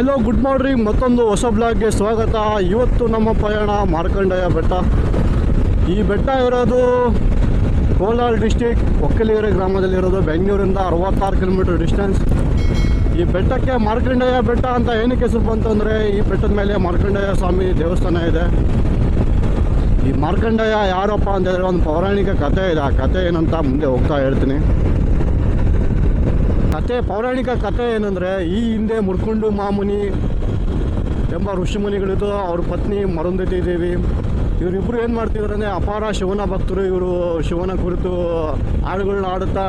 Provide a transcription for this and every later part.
Hello good morning ಮತ್ತೊಂದು ಹೊಸ ಬ್ಲಾಗ್ಗೆ ಸ್ವಾಗತ. ಇವತ್ತು ನಮ್ಮ ಪ್ರಯಾಣ ಮಾರ್ಕಂಡಯ್ಯ ಬೆಟ್ಟ. ಈ ಬೆಟ್ಟ ಇರೋದು ಕೋಲಾರ ಡಿಸ್ಟಿಕ್ ಒಕ್ಕಲಿಗೆರೆ ಗ್ರಾಮದಲ್ಲಿರೋದು ಬೆಂಗಳೂರಿಂದ ಅರವತ್ತಾರು ಕಿಲೋಮೀಟರ್ ಡಿಸ್ಟೆನ್ಸ್ ಈ ಬೆಟ್ಟಕ್ಕೆ ಮಾರ್ಕಂಡಯ್ಯ ಬೆಟ್ಟ ಅಂತ ಏನಕ್ಕೆ ಹೆಸರು ಬಂತಂದರೆ ಈ ಬೆಟ್ಟದ ಮೇಲೆ ಮಾರ್ಕಂಡಯ್ಯ ಸ್ವಾಮಿ ದೇವಸ್ಥಾನ ಇದೆ. ಈ ಮಾರ್ಕಂಡಯ್ಯ ಯಾರಪ್ಪ ಅಂತಂದರೆ ಒಂದು ಪೌರಾಣಿಕ ಕಥೆ ಇದೆ. ಆ ಕಥೆ ಏನಂತ ಮುಂದೆ ಹೋಗ್ತಾ ಹೇಳ್ತೀನಿ. ಕತೆ, ಪೌರಾಣಿಕ ಕಥೆ ಏನಂದರೆ, ಈ ಹಿಂದೆ ಮುರ್ಕೊಂಡು ಮಾಮುನಿ ಎಂಬ ಋಷಿಮುನಿಗಳಿದ್ದು, ಅವ್ರ ಪತ್ನಿ ಮರುಂಧತಿ ದೇವಿ ಇವರಿಬ್ಬರು ಏನು ಮಾಡ್ತಿದ್ರು ಅಂದರೆ, ಅಪಾರ ಶಿವನ ಭಕ್ತರು ಇವರು ಶಿವನ ಕುರಿತು ಹಾಡುಗಳನ್ನ ಆಡುತ್ತಾ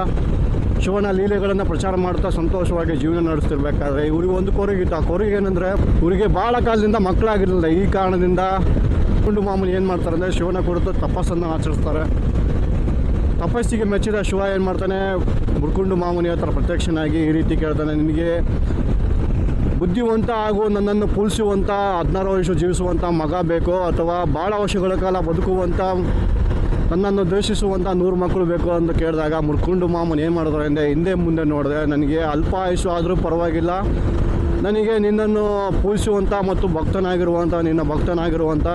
ಶಿವನ ಲೀಲೆಗಳನ್ನು ಪ್ರಚಾರ ಮಾಡ್ತಾ ಸಂತೋಷವಾಗಿ ಜೀವನ ನಡೆಸ್ತಿರ್ಬೇಕಾದ್ರೆ, ಇವ್ರಿಗೆ ಒಂದು ಕೊರಗಿತ್ತು ಆ ಕೊರಗೆ ಏನಂದರೆ, ಇವರಿಗೆ ಭಾಳ ಕಾಲದಿಂದ ಮಕ್ಕಳಾಗಿರಲಿಲ್ಲ. ಈ ಕಾರಣದಿಂದ ಮುರ್ಕೊಂಡು ಮಾಮೂಲಿ ಏನು ಮಾಡ್ತಾರೆ ಅಂದರೆ, ಶಿವನ ಕುರಿತು ತಪಸ್ಸನ್ನು ಆಚರಿಸ್ತಾರೆ. ತಪಸ್ಸಿಗೆ ಮೆಚ್ಚಿದ ಶಿವ ಏನು ಮಾಡ್ತಾನೆ? ಮುರ್ಕುಂಡು ಮಾಮುನಿ ಹತ್ರ ಪ್ರತ್ಯಕ್ಷನಾಗಿ ಈ ರೀತಿ ಕೇಳ್ತಾನೆ, ನಿನಗೆ ಬುದ್ಧಿವಂತ ಹಾಗೂ ನನ್ನನ್ನು ಪೂಲ್ಸುವಂಥ ಹದಿನಾರು ವರ್ಷ ಜೀವಿಸುವಂಥ ಮಗ ಬೇಕೋ, ಅಥವಾ ಭಾಳ ವರ್ಷಗಳ ಕಾಲ ಬದುಕುವಂಥ ನನ್ನನ್ನು ದ್ವೇಷಿಸುವಂಥ ನೂರು ಮಕ್ಕಳು ಬೇಕು ಅಂತ ಕೇಳಿದಾಗ ಮುರ್ಕೊಂಡು ಮಾಮನ್ ಏನು ಮಾಡಿದ್ರು ಅಂದರೆ ಹಿಂದೆ ಮುಂದೆ ನೋಡಿದೆ, ನನಗೆ ಅಲ್ಪ ಆಯುಷು ಆದರೂ ಪರವಾಗಿಲ್ಲ, ನನಗೆ ನಿನ್ನನ್ನು ಪೂಜಿಸುವಂಥ ಮತ್ತು ಭಕ್ತನಾಗಿರುವಂಥ ನಿನ್ನ ಭಕ್ತನಾಗಿರುವಂಥ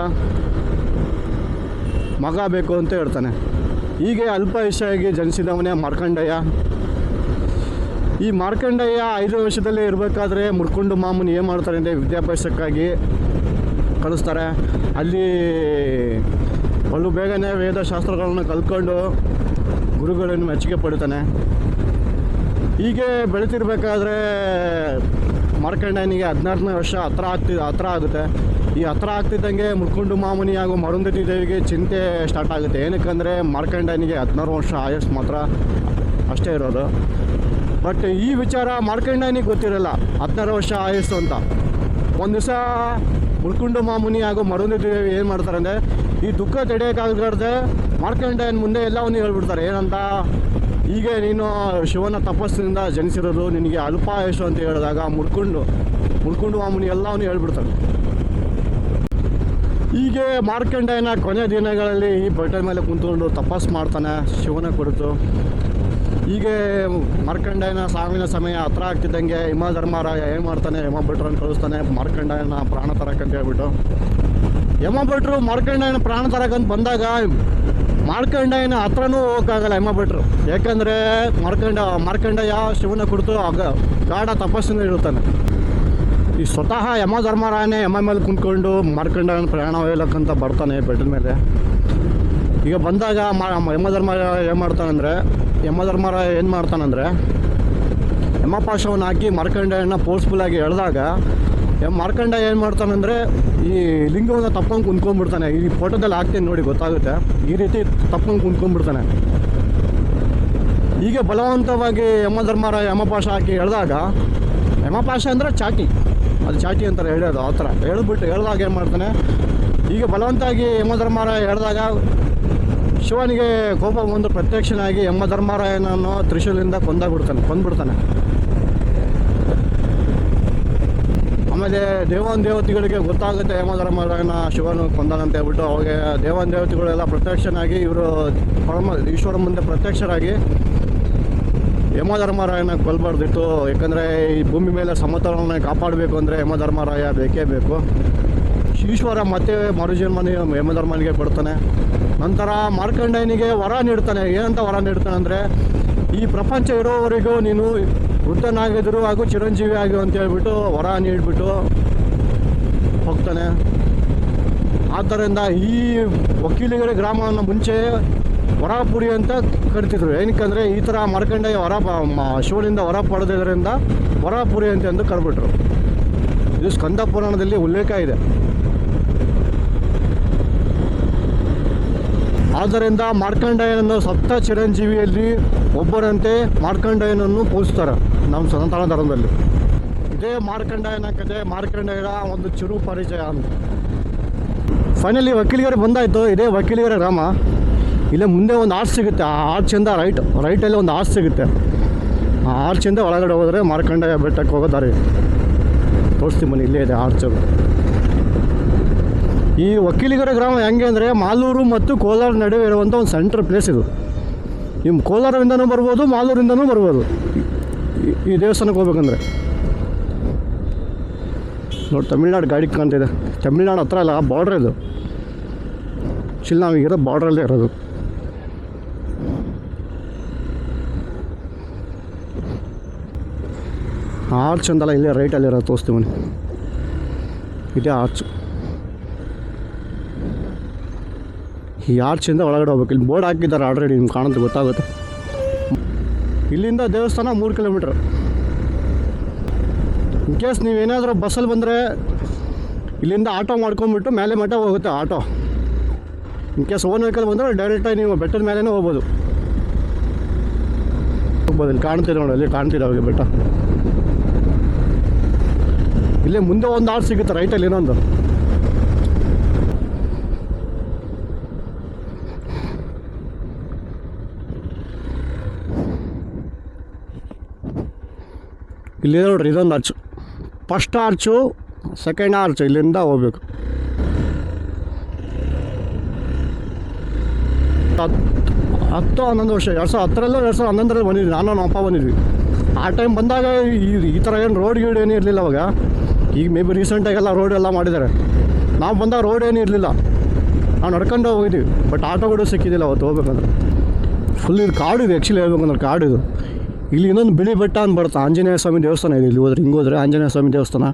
ಮಗ ಬೇಕು ಅಂತ ಹೇಳ್ತಾನೆ. ಹೀಗೆ ಅಲ್ಪಾಯುಷಿಯಾಗಿ ಜನಿಸಿದವನೇ ಮಾರ್ಕಂಡಯ್ಯ. ಈ ಮಾರ್ಕಂಡಯ್ಯ ಐದು ವರ್ಷದಲ್ಲೇ ಇರಬೇಕಾದ್ರೆ ಮುರ್ಕೊಂಡು ಮಾಮೂನಿ ಏನು ಮಾಡ್ತಾರೆ ಅಂದರೆ ವಿದ್ಯಾಭ್ಯಾಸಕ್ಕಾಗಿ ಕಳಿಸ್ತಾರೆ. ಅಲ್ಲಿ ಬಲು ಬೇಗನೆ ವೇದಶಾಸ್ತ್ರಗಳನ್ನು ಕಲ್ತ್ಕೊಂಡು ಗುರುಗಳನ್ನು ಮೆಚ್ಚುಗೆ ಪಡಿತಾನೆ. ಹೀಗೆ ಬೆಳೀತಿರ್ಬೇಕಾದ್ರೆ ಮಾರ್ಕಂಡಯ್ಯನಿಗೆ ಹದಿನಾರನೇ ವರ್ಷ ಹತ್ರ ಆಗ್ತಿ, ಹತ್ರ ಆಗುತ್ತೆ. ಈ ಹತ್ರ ಆಗ್ತಿದ್ದಂಗೆ ಮುರ್ಕೊಂಡು ಮಾಮುನಿ ಹಾಗೂ ಮರುಂಧತಿ ದೇವಿಗೆ ಚಿಂತೆ ಸ್ಟಾರ್ಟ್ ಆಗುತ್ತೆ. ಏನಕ್ಕಂದರೆ ಮಾರ್ಕಂಡನಿಗೆ ಹದಿನಾರು ವರ್ಷ ಆಯಸ್ಸು ಮಾತ್ರ ಅಷ್ಟೇ ಇರೋದು. ಬಟ್ ಈ ವಿಚಾರ ಮಾರ್ಕಂಡನಿಗೆ ಗೊತ್ತಿರಲ್ಲ, ಹದಿನಾರು ವರ್ಷ ಆಯಸ್ಸು ಅಂತ. ಒಂದು ದಿವಸ ಮುಳ್ಕುಂಡು ಮಾಮುನಿ ಹಾಗೂ ಮರುಂಧತಿ ದೇವಿ ಏನು ಮಾಡ್ತಾರೆ ಅಂದರೆ, ಈ ದುಃಖ ತಡೆಯೋಕ್ಕಾಗಲಾರ್ದೆ ಮಾರ್ಕಂಡನ ಮುಂದೆ ಎಲ್ಲವನ್ನೂ ಹೇಳ್ಬಿಡ್ತಾರೆ. ಏನಂತ? ಹೀಗೆ ನೀನು ಶಿವನ ತಪಸ್ಸಿನಿಂದ ಜನಿಸಿರೋದು, ನಿನಗೆ ಅಲ್ಪಾಯುಷು ಅಂತ ಹೇಳಿದಾಗ ಮುಳ್ಕೊಂಡು ಮುಳ್ಕೊಂಡು ಮಾಮುನಿ ಎಲ್ಲವನ್ನೂ ಹೇಳ್ಬಿಡ್ತಾರೆ ಹೀಗೆ ಮಾರ್ಕಂಡಯ್ಯನ ಕೊನೆ ದಿನಗಳಲ್ಲಿ ಈ ಬಟ್ಟೆ ಮೇಲೆ ಕುಂತ್ಕೊಂಡು ತಪಾಸ್ ಮಾಡ್ತಾನೆ, ಶಿವನ ಕುರಿತು. ಹೀಗೆ ಮಾರ್ಕಂಡಯ್ಯನ ಸಾವಿನ ಸಮಯ ಹತ್ರ ಆಗ್ತಿದ್ದಂಗೆ ಹಿಮ ಧರ್ಮರಾಯ ಏನು ಮಾಡ್ತಾನೆ ಯಮ ಭಟ್ರನ್ನು ಕಳಿಸ್ತಾನೆ, ಮಾರ್ಕಂಡಯ್ಯನ ಪ್ರಾಣ ತರಕಂತ ಹೇಳ್ಬಿಟ್ಟು. ಯಮ ಭಟ್ರು ಮಾರ್ಕಂಡಯ್ಯನ ಪ್ರಾಣ ತರಕಂತ ಬಂದಾಗ ಮಾರ್ಕಂಡಯ್ಯನ ಹತ್ರನೂ ಹೋಗೋಕ್ಕಾಗಲ್ಲ ಯಮ ಭಟ್ರು. ಯಾಕಂದರೆ ಮಾರ್ಕಂಡ, ಮಾರ್ಕಂಡಯ್ಯ ಶಿವನ ಕುರಿತು ಆಗ ಗಾಢ ತಪಸ್ಸಿನ ಇರುತ್ತಾನೆ ಈ ಸ್ವತಃ ಯಮ ಧರ್ಮರಾಯನೇ ಯಮ ಮೇಲೆ ಕುಂತ್ಕೊಂಡು ಮಾಡ್ಕೊಂಡ ಪ್ರಯಾಣ ಹೋಗ್ಲಕ್ಕಂತ ಬರ್ತಾನೆ ಬೆಟ್ಟದ ಮೇಲೆ. ಈಗ ಬಂದಾಗ ಯಮ ಧರ್ಮ ಏನು ಮಾಡ್ತಾನಂದರೆ ಯಮಧರ್ಮರಾಯ ಏನು ಮಾಡ್ತಾನಂದರೆ ಯಮಪಾಶವನ್ನು ಹಾಕಿ ಮಾರ್ಕಂಡಯ್ಯನ ಫೋರ್ಸ್ಫುಲ್ಲಾಗಿ ಎಳೆದಾಗ ಎಂ ಮಾರ್ಕಂಡಯ್ಯ ಏನು ಮಾಡ್ತಾನಂದರೆ, ಈ ಲಿಂಗವನ್ನು ತಪ್ಕೊಂಡು ಕುಂತ್ಕೊಂಡ್ಬಿಡ್ತಾನೆ. ಈ ಫೋಟೋದಲ್ಲಿ ಹಾಕ್ತೀನಿ ನೋಡಿ, ಗೊತ್ತಾಗುತ್ತೆ. ಈ ರೀತಿ ತಪ್ಕೊಂಡು ಕುಂತ್ಕೊಂಡ್ಬಿಡ್ತಾನೆ. ಹೀಗೆ ಬಲವಂತವಾಗಿ ಯಮಧರ್ಮರಾಯ ಯಮಪಾಶ ಹಾಕಿ ಎಳೆದಾಗ ಯಮಪಾಶ ಅಂದರೆ ಚಾಟಿ. ಅದು ಚಾಟಿ ಅಂತಾರೆ ಹೇಳೋದು ಆ ಥರ. ಹೇಳ್ಬಿಟ್ಟು ಹೇಳ್ದಾಗ ಏನು ಮಾಡ್ತಾನೆ, ಈಗ ಬಲವಂತಾಗಿ ಯಮಧರ್ಮರಾಯ ಹೇಳಿದಾಗ ಶಿವನಿಗೆ ಕೋಪ ಬಂದು ಪ್ರತ್ಯಕ್ಷನಾಗಿ ಯಮಧರ್ಮರಾಯನನ್ನು ತ್ರಿಶೂಲಿಂದ ಕೊಂದಾಗ್ಬಿಡ್ತಾನೆ, ಕೊಂದ್ಬಿಡ್ತಾನೆ. ಆಮೇಲೆ ದೇವನ್ ದೇವತೆಗಳಿಗೆ ಗೊತ್ತಾಗುತ್ತೆ ಯಮಧರ್ಮರಾಯನ ಶಿವನು ಕೊಂದಾನಂತ ಹೇಳ್ಬಿಟ್ಟು, ಅವಾಗ ದೇವನ್ ದೇವತೆಗಳೆಲ್ಲ ಪ್ರತ್ಯಕ್ಷನಾಗಿ ಇವರು ಪರಮ ಈಶ್ವರ ಮುಂದೆ ಪ್ರತ್ಯಕ್ಷರಾಗಿ ಯಮಧರ್ಮರಾಯನ ಕೊಲ್ಬಾರ್ದಿತ್ತು. ಯಾಕಂದರೆ ಈ ಭೂಮಿ ಮೇಲೆ ಸಮತೋಲನ ಕಾಪಾಡಬೇಕು ಅಂದರೆ ಯಮಧರ್ಮರಾಯ ಬೇಕೇ ಬೇಕು. ಈಶ್ವರ ಮತ್ತೆ ಮರುಜನ್ಮನಿ ಯಮಧರ್ಮನಿಗೆ ಕೊಡ್ತಾನೆ. ನಂತರ ಮಾರ್ಕಂಡಯ್ಯನಿಗೆ ವರ ನೀಡ್ತಾನೆ. ಏನಂತ ವರ ನೀಡ್ತಾನೆ ಅಂದರೆ, ಈ ಪ್ರಪಂಚ ಇರೋವರೆಗೂ ನೀನು ವೃದ್ಧನಾಗಿದ್ರು ಹಾಗೂ ಚಿರಂಜೀವಿ ಆಗು ಅಂತ ಹೇಳ್ಬಿಟ್ಟು ವರ ನೀಡಿಬಿಟ್ಟು ಹೋಗ್ತಾನೆ. ಆದ್ದರಿಂದ ಈ ವಕೀಲಿಗಳ ಗ್ರಾಮವನ್ನು ಮುಂಚೆ ವರಪುರಿ ಅಂತ ಕರಿತಿದ್ರು ಏನಕ್ಕಂದರೆ ಈ ಥರ ಮಾರ್ಕಂಡಯ್ಯ ವರ ಶಿವನಿಂದ ವರ ಪಡೆದಿದ್ದರಿಂದ ವರಪುರಿ ಅಂತ ಎಂದು ಕರೆಬಿಟ್ರು ಇದು ಸ್ಕಂದ ಪುರಾಣದಲ್ಲಿ ಉಲ್ಲೇಖ ಇದೆ. ಆದ್ದರಿಂದ ಮಾರ್ಕಂಡಯ್ಯನನ್ನು ಸಪ್ತ ಚಿರಂಜೀವಿಯಲ್ಲಿ ಒಬ್ಬರಂತೆ ಮಾರ್ಕಂಡಯ್ಯನನ್ನು ಪೂಜಿಸ್ತಾರೆ ನಮ್ಮ ಸನಾತನ ಧರ್ಮದಲ್ಲಿ. ಇದೇ ಮಾರ್ಕಂಡಯ್ಯನ ಕಥೆ ಮಾರ್ಕಂಡಯ್ಯನ ಒಂದು ಚಿರು ಪರಿಚಯ ಅಂತ. ಫೈನಲಿ ವಕೀಲಿಗರು ಬಂದಾಯಿತು. ಇದೇ ವಕೀಲಿಗರ ಗ್ರಾಮ. ಇಲ್ಲೇ, ಮುಂದೆ ಒಂದು ಆರ್ಚ್ ಸಿಗುತ್ತೆ. ಆ ಆರ್ಚಿಂದ ರೈಟ್ ರೈಟಲ್ಲಿ ಒಂದು ಆರ್ಚ್ ಸಿಗುತ್ತೆ. ಆ ಆರ್ಚಿಂದ ಒಳಗಡೆ ಹೋದರೆ ಮಾರ್ಕಂಡಯ್ಯ ಬೆಟ್ಟಕ್ಕೆ ಹೋಗೋ ದಾರಿ. ತೋರಿಸ್ತೀವಿ ಮನೆ, ಇಲ್ಲೇ ಇದೆ ಆರ್ಚದು ಈ ವಕೀಲಿಗರ ಗ್ರಾಮ ಹೆಂಗೆ ಅಂದರೆ ಮಾಲೂರು ಮತ್ತು ಕೋಲಾರ ನಡುವೆ ಇರುವಂಥ ಒಂದು ಸೆಂಟ್ರ್ ಪ್ಲೇಸ್ ಇದು. ನಿಮ್ಮ ಕೋಲಾರದಿಂದನೂ ಬರ್ಬೋದು, ಮಾಲೂರಿಂದನೂ ಬರ್ಬೋದು. ಈ- ದೇವಸ್ಥಾನಕ್ಕೆ ಹೋಗ್ಬೇಕಂದ್ರೆ. ನೋಡಿ, ತಮಿಳ್ನಾಡು ಗಾಡಿ ಕಾಣ್ತಿದೆ. ತಮಿಳ್ನಾಡು ಹತ್ರ ಅಲ್ಲ ಬಾರ್ಡ್ರ್ ಇದು. ಚಿಲ್ ನಾವೀಗಿರೋ ಬಾರ್ಡ್ರಲ್ಲೇ ಇರೋದು. ಆರ್ಚ್ ಅಂತಲ್ಲ ಇಲ್ಲೇ ರೈಟಲ್ಲಿರೋ ತೋರಿಸ್ತೀವಿ ಇದೇ ಆರ್ಚ್ ಈ ಆರ್ಚಿಂದ ಒಳಗಡೆ ಹೋಗ್ಬೇಕು. ಇಲ್ಲಿ ಬೋರ್ಡ್ ಹಾಕಿದ್ದಾರೆ ಆಲ್ರೆಡಿ ನಿಮ್ಗೆ ಕಾಣುತ್ತೆ, ಗೊತ್ತಾಗುತ್ತೆ. ಇಲ್ಲಿಂದ ದೇವಸ್ಥಾನ ಮೂರು ಕಿಲೋಮೀಟ್ರ್ ಇನ್ ಕೇಸ್ ನೀವೇನಾದರೂ ಬಸ್ಸಲ್ಲಿ ಬಂದರೆ ಇಲ್ಲಿಂದ ಆಟೋ ಮಾಡ್ಕೊಂಬಿಟ್ಟು ಮೇಲೆ ಮಟ್ಟ ಹೋಗುತ್ತೆ auto in case own vehicle ಬಂದರೆ ಡೈರೆಕ್ಟಾಗಿ ನೀವು ಬೆಟ್ಟದ ಮೇಲೇ ಹೋಗ್ಬೋದು. ಹೋಗ್ಬೋದು, ಇಲ್ಲಿ ಕಾಣ್ತೀರ ನೋಡಿ, ಅಲ್ಲಿ ಕಾಣ್ತೀರ ಅವಾಗ ಬೆಟ್ಟ. ಇಲ್ಲೇ ಮುಂದೆ ಒಂದು ಆಳು ಸಿಗುತ್ತೆ, ರೈಟಲ್ಲಿ ಇನ್ನೊಂದು. ಇಲ್ಲಿ ನೋಡ್ರಿ ಇದೊಂದು arch first arch second arch ಇಲ್ಲಿಂದ ಹೋಗ್ಬೇಕು. ಹತ್- ಹತ್ತು, ಹನ್ನೊಂದು ವರ್ಷ, ಎರಡು ಸಾವಿರ ಹತ್ತರಲ್ಲೂ, ಎರಡು ಸಾವಿರದ ಹನ್ನೊಂದರಲ್ಲಿ ಬಂದಿದ್ವಿ. ನಾನು, ನಮ್ಮ ಅಪ್ಪ ಬಂದಿದ್ವಿ. ಆ ಟೈಮ್ ಬಂದಾಗ ಈ ಈ ಥರ ಏನು ರೋಡ್ ಗೀಡ್ ಏನೂ ಇರಲಿಲ್ಲ ಅವಾಗ. ಈಗ ಮೇ ಬಿ ರೀಸೆಂಟಾಗೆಲ್ಲ ರೋಡ್ ಎಲ್ಲ ಮಾಡಿದ್ದಾರೆ. ನಾವು ಬಂದಾಗ ರೋಡ್ ಏನೂ ಇರಲಿಲ್ಲ. ನಾವು ನಡ್ಕೊಂಡು ಹೋಗಿದ್ವಿ ಬಟ್ ಆಟೋಗಳು ಸಿಕ್ಕಿದ್ದಿಲ್ಲ ಅವತ್ತು ಹೋಗ್ಬೇಕಂದ್ರೆ. ಫುಲ್ ಇದು ಕಾಡು ಇದು ಆ್ಯಕ್ಚುಲಿ ಹೇಳ್ಬೇಕಂದ್ರೆ ಕಾಡು ಇದು. ಇಲ್ಲಿ ಇನ್ನೊಂದು ಬಿಳಿ ಬೆಟ್ಟ ಅಂತ ಬರುತ್ತೆ, ಆಂಜನೇಯ ಸ್ವಾಮಿ ದೇವಸ್ಥಾನ ಇದೆ ಇಲ್ಲಿ ಹೋದ್ರೆ, ಹಿಂಗೆ ಹೋದ್ರೆ ಆಂಜನೇಯ ಸ್ವಾಮಿ ದೇವಸ್ಥಾನ.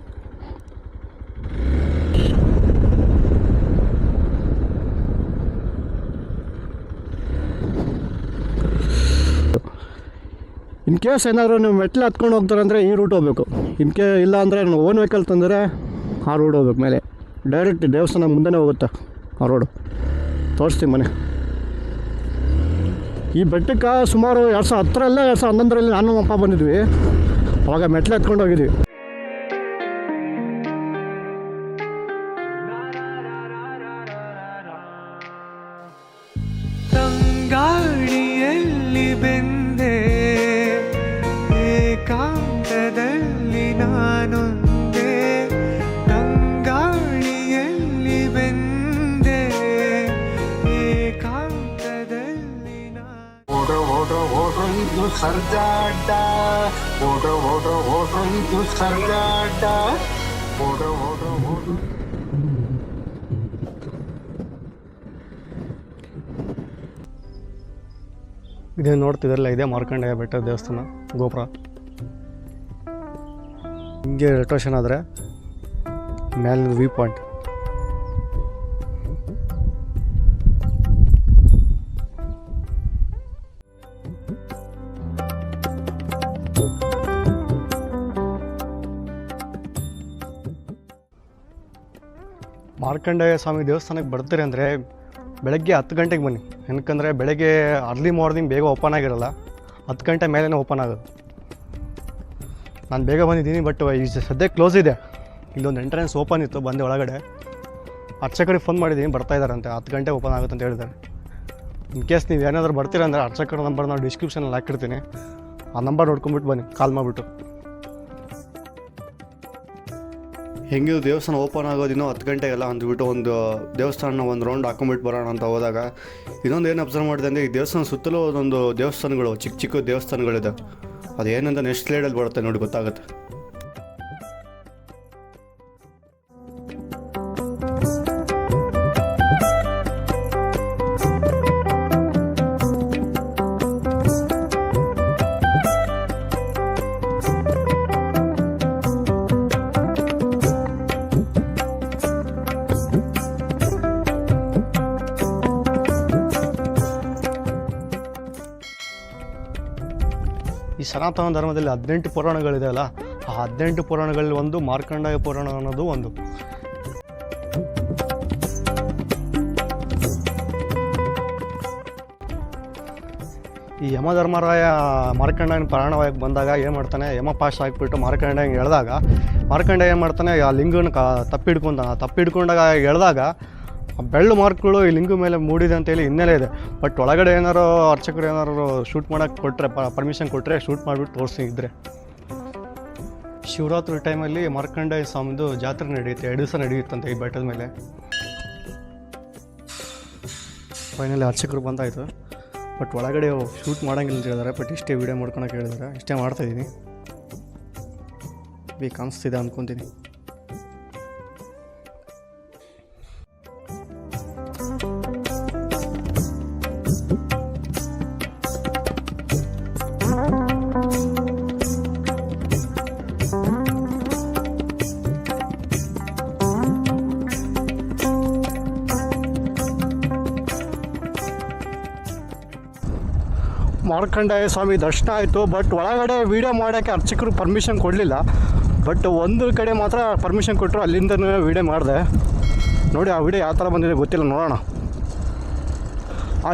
ಇನ್ ಕೇಸ್ ಏನಾದರೂ ನೀವು ಮೆಟ್ಲು ಹತ್ಕೊಂಡು ಹೋಗ್ತಾರಂದರೆ ಈ ರೂಟ್ ಹೋಗ್ಬೇಕು. ಇನ್ ಕೇ ಇಲ್ಲ ಅಂದರೆ ಓನ್ ವೆಹಿಕಲ್ ತಂದರೆ ಆ ರೋಡ್ ಹೋಗ್ಬೇಕು ಮೇಲೆ. ಡೈರೆಕ್ಟ್ ದೇವಸ್ಥಾನ ಮುಂದೆನೇ ಹೋಗುತ್ತೆ ಆ ರೋಡು ತೋರಿಸ್ತೀನಿ ಮನೆ. ಈ ಬೆಟ್ಟಕ್ಕೆ ಸುಮಾರು ಎರಡು ಸಾವಿರದ ಹತ್ತರಲ್ಲ ಎರಡು ಸಾವಿರದ ಹನ್ನೊಂದರಲ್ಲಿ ನಾನು ಅಪ್ಪ ಬಂದಿದ್ವಿ. ಅವಾಗ ಮೆಟ್ಲು ಹತ್ಕೊಂಡು ಹೋಗಿದ್ವಿ. ತಂಗಾಳಿಯಲ್ಲಿ ಇದು ಸರ್ಜಾಟ. ಓಡ್ರ ಓಡ್ರ ಓಡ್ರ ಇದು ಸರ್ಜಾಟ. ಓಡ್ರ ಓಡ್ರ ಓಡ್ರ ಇದೇ ನೋಡ್ತಿದ್ರಲ್ಲ, ಇದೇ ಮಾರ್ಕಂಡೇಯ ಬೆಟ್ಟ ದೇವಸ್ಥಾನ, ಗೋಪುರ. ಹಿಂಗೆ ರೆಟೋಷನ್ ಆದರೆ ಮೇಲಿನ ವ್ಯೂ ಪಾಯಿಂಟ್ ಮಾರ್ಕಂಡೇಯ ಸ್ವಾಮಿ ದೇವಸ್ಥಾನಕ್ಕೆ ಬರ್ತೀರಿ ಅಂದರೆ ಬೆಳಗ್ಗೆ ಹತ್ತು ಗಂಟೆಗೆ ಬನ್ನಿ. ಏನಕ್ಕಂದರೆ ಬೆಳಗ್ಗೆ ಅರ್ಲಿ ಮಾರ್ನಿಂಗ್ ಬೇಗ ಓಪನ್ ಆಗಿರಲ್ಲ. ಹತ್ತು ಗಂಟೆ ಮೇಲೇ ಓಪನ್ ಆಗೋದು. ನಾನು ಬೇಗ ಬಂದಿದ್ದೀನಿ ಬಟ್ ಈ ಸದ್ಯಕ್ಕೆ ಕ್ಲೋಸ್ ಇದೆ. ಇಲ್ಲೊಂದು ಎಂಟ್ರೆನ್ಸ್ ಓಪನ್ ಇತ್ತು, ಬಂದೆ ಒಳಗಡೆ. ಅರ್ಚಕರಿಗೆ ಫೋನ್ ಮಾಡಿದ್ದೀನಿ, ಬರ್ತಾ ಇದ್ದಾರಂತೆ ಹತ್ತು ಗಂಟೆ ಓಪನ್ ಆಗುತ್ತೆ ಅಂತ ಹೇಳಿದ್ದಾರೆ. ಇನ್ ಕೇಸ್ ನೀವು ಏನಾದರೂ ಬರ್ತೀರಾ ಅಂದರೆ ಅರ್ಚಕರ ನಂಬರ್ ನಾನು ಡಿಸ್ಕ್ರಿಪ್ಷನಲ್ಲಿ ಹಾಕಿರ್ತೀನಿ. ಆ ನಂಬರ್ ನೋಡ್ಕೊಂಬಿಟ್ಟು ಬನ್ನಿ ಕಾಲ್ ಮಾಡಿಬಿಟ್ಟು. ಹೆಂಗಿದು ದೇವಸ್ಥಾನ ಓಪನ್ ಆಗೋದಿನ್ನೂ ಹತ್ತು ಗಂಟೆಗೆಲ್ಲ ಅಂದ್ಬಿಟ್ಟು ಒಂದು ದೇವಸ್ಥಾನ ಒಂದು ರೌಂಡ್ ಹಾಕೊಂಬಿಟ್ಟು ಬರೋಣ ಅಂತ ಹೋದಾಗ ಇನ್ನೊಂದು ಏನು ಅಬ್ಸರ್ವ್ ಮಾಡಿದೆ ಅಂದರೆ ಈ ದೇವಸ್ಥಾನ ಸುತ್ತಲೂ ಒಂದೊಂದು ದೇವಸ್ಥಾನಗಳು, ಚಿಕ್ಕ ಚಿಕ್ಕ ದೇವಸ್ಥಾನಗಳಿದೆ. ಅದೇನಂತ ನೆಕ್ಸ್ಟ್ ಸ್ಲೈಡಲ್ಲಿ ಬರುತ್ತೆ ನೋಡಿ ಗೊತ್ತಾಗುತ್ತೆ. ಸನಾತನ ಧರ್ಮದಲ್ಲಿ ಹದಿನೆಂಟು ಪುರಾಣಗಳಿದೆ ಅಲ್ಲ ಆ ಹದಿನೆಂಟು ಪುರಾಣಗಳಲ್ಲಿ ಒಂದು ಮಾರ್ಕಂಡಾಯ ಪುರಾಣ ಅನ್ನೋದು ಒಂದು. ಈ ಯಮಧರ್ಮರಾಯ ಮಾರ್ಕಂಡಾಯನ ಪ್ರಾಣವಾಗಿ ಬಂದಾಗ ಏನು ಮಾಡ್ತಾನೆ? ಯಮ ಪಾಶ ಹಾಕ್ಬಿಟ್ಟು ಹೇಳಿದಾಗ ಎಳೆದಾಗ ಏನು ಮಾಡ್ತಾನೆ? ಆ ಲಿಂಗನ ಕ ತಪ್ಪಿಡ್ಕೊಂತಾನೆ ಆ ತಪ್ಪಿಡ್ಕೊಂಡಾಗ ಎಳೆದಾಗ ಬೆಳ್ಳು ಮಾರ್ಕ್ಗಳು ಈ ಲಿಂಗು ಮೇಲೆ ಮೂಡಿದೆ ಅಂತೇಳಿ ಹಿನ್ನೆಲೆ ಇದೆ. ಬಟ್ ಒಳಗಡೆ ಏನಾರು ಅರ್ಚಕರು ಏನಾರು ಶೂಟ್ ಮಾಡೋಕ್ಕೆ ಕೊಟ್ಟರೆ ಪರ್ಮಿಷನ್ ಕೊಟ್ಟರೆ ಶೂಟ್ ಮಾಡಿಬಿಟ್ಟು ತೋರಿಸಿ ಇದ್ದರೆ ಶಿವರಾತ್ರಿ ಟೈಮಲ್ಲಿ ಮಾರ್ಕಂಡೇಯ ಸ್ವಾಮಿದು ಜಾತ್ರೆ ನಡೆಯುತ್ತೆ, ಎರಡು ದಿವಸ ನಡೆಯುತ್ತಂತೆ ಈ ಬೆಟ್ಟದ ಮೇಲೆ. ಫೈನಲಿ ಅರ್ಚಕರು ಬಂದಾಯಿತು. ಬಟ್ ಒಳಗಡೆ ಶೂಟ್ ಮಾಡೋಂಗಿಲ್ಲ ಅಂತ ಹೇಳಿದಾರೆ. ಬಟ್ ಇಷ್ಟೇ ವೀಡಿಯೋ ಮಾಡ್ಕೊಳಕ್ಕೆ ಹೇಳಿದ್ದಾರೆ ಇಷ್ಟೇ ಮಾಡ್ತಾಯಿದ್ದೀನಿ ಬೇಕು ಅನಿಸ್ತಿದೆ ಅಂದ್ಕೊತೀನಿ ಮಾರ್ಕಂಡೇಯ ಸ್ವಾಮಿ ದರ್ಶನ ಆಯಿತು. ಬಟ್ ಒಳಗಡೆ ವೀಡಿಯೋ ಮಾಡೋಕ್ಕೆ ಅರ್ಚಕರು ಪರ್ಮಿಷನ್ ಕೊಡಲಿಲ್ಲ. ಬಟ್ ಒಂದು ಕಡೆ ಮಾತ್ರ ಪರ್ಮಿಷನ್ ಕೊಟ್ಟರು ಅಲ್ಲಿಂದನೂ ವೀಡಿಯೋ ಮಾಡಿದೆ. ನೋಡಿ ಆ ವಿಡಿಯೋ ಯಾವ ಥರ ಬಂದಿದೆ ಗೊತ್ತಿಲ್ಲ, ನೋಡೋಣ.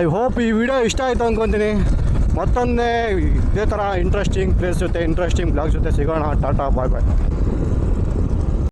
ಐ ಹೋಪ್ ಈ ವಿಡಿಯೋ ಇಷ್ಟ ಆಯಿತು ಅಂದ್ಕೊತೀನಿ ಮತ್ತೊಂದೇ ಇದೇ ಥರ ಇಂಟ್ರೆಸ್ಟಿಂಗ್ ಪ್ಲೇಸ್ ಜೊತೆ ಇಂಟ್ರೆಸ್ಟಿಂಗ್ ಬ್ಲಾಗ್ ಜೊತೆ ಸಿಗೋಣ. ಟಾಟಾ ಬಾಯ್ ಬಾಯ್